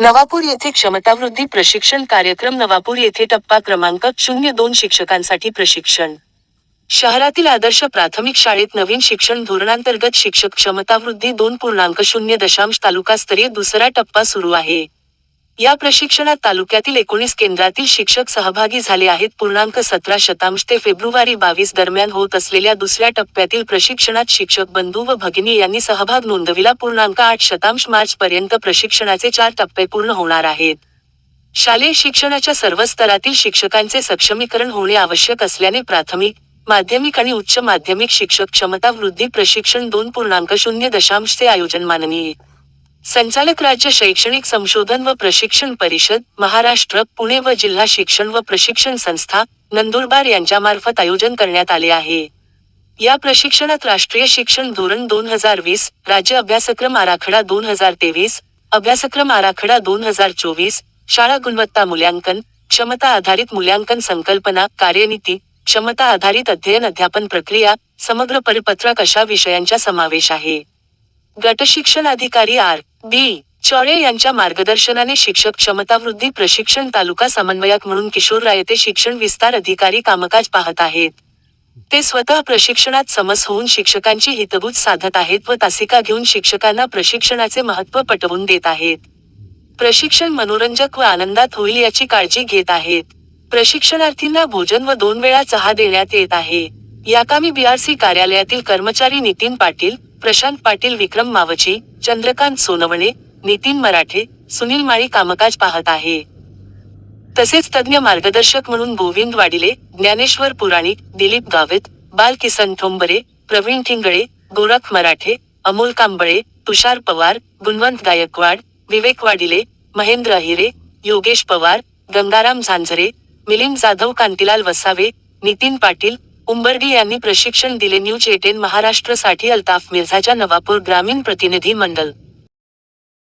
नवापूर येथे क्षमतावृद्धी प्रशिक्षण कार्यक्रम नवापूर येथे टप्पा क्रमांक शून्य दोन शिक्षकांसाठी प्रशिक्षण. शहरातील आदर्श प्राथमिक शाळेत नवीन शिक्षण धोरणांतर्गत शिक्षक क्षमतावृद्धी दोन पूर्णांक शून्य दशांश तालुकास्तरीय दुसरा टप्पा सुरू आहे. या प्रशिक्षणात तालुक्यातील एकोणीस केंद्रातील शिक्षक सहभागी झाले आहेत. पूर्णांक सतरा शतांश ते फेब्रुवारी बावीस दरम्यान होत असलेल्या दुसऱ्या टप्प्यातील प्रशिक्षणात शिक्षक बंधू व भगिनी यांनी सहभाग नोंदविला. पूर्णांक आठ शतांश मार्च पर्यंत प्रशिक्षणाचे चार टप्पे पूर्ण होणार आहेत. शालेय शिक्षणाच्या सर्व स्तरातील शिक्षकांचे सक्षमीकरण होणे आवश्यक असल्याने प्राथमिक माध्यमिक आणि उच्च माध्यमिक शिक्षक क्षमता वृद्धी प्रशिक्षण दोन पूर्णांक शून्य दशांशचे आयोजन माननीय संचालक राज्य शैक्षणिक संशोधन व प्रशिक्षण परिषद महाराष्ट्र पुणे व जिल्हा शिक्षण व प्रशिक्षण संस्था नंदुरबार यांच्यामार्फत आयोजन करण्यात आले आहे. या प्रशिक्षणात राष्ट्रीय शिक्षण धोरण दोन हजार वीस राज्य अभ्यासक्रम आराखडा दोन हजार तेवीस अभ्यासक्रम आराखडा दोन हजार चोवीस शाळा गुणवत्ता मूल्यांकन क्षमता आधारित मूल्यांकन संकल्पना कार्यनीती क्षमता आधारित अध्ययन अध्यापन प्रक्रिया समग्र परिपत्रक अशा विषयांचा समावेश आहे. गट शिक्षण अधिकारी आर. बी. चौरे यांच्या मार्गदर्शनाने शिक्षक क्षमतावृद्धी प्रशिक्षण तालुका समन्वयक म्हणून किशोर राय ते शिक्षण विस्तार अधिकारी कामकाज पाहत आहेत. ते स्वतः प्रशिक्षणात समस होऊन शिक्षकांची हितभूत साधत आहेत व तासिका घेऊन शिक्षकांना प्रशिक्षणाचे महत्त्व पटवून देत आहेत. प्रशिक्षण मनोरंजक व आनंदात होईल याची काळजी घेत आहेत. प्रशिक्षणार्थींना भोजन व दोन वेळा चहा देण्यात येत आहे. याकामी बीआरसी कार्यालयातील कर्मचारी नितीन पाटील प्रशांत पाटील विक्रम मावची चंद्रकांत सोनवणे नितीन मराठे सुनील माळी कामकाज पाहत आहे. तसेच तज्ज्ञ मार्गदर्शक म्हणून गोविंद वाडिले ज्ञानेश्वर पुराणिक दिलीप गावित बाल किसन ठोंबरे प्रवीण ठिंगळे गोरख मराठे अमोल कांबळे तुषार पवार गुणवंत गायकवाड विवेक वाडिले महेंद्र अहिरे योगेश पवार गंगाराम झांझरे मिलिंद जाधव कांतीलाल वसावे नितीन पाटील उंबर्गी यांनी प्रशिक्षण दिले न्यूज एटेन महाराष्ट्रसाठी अल्ताफ मिर्झाच्या नवापूर ग्रामीण प्रतिनिधी मंडळ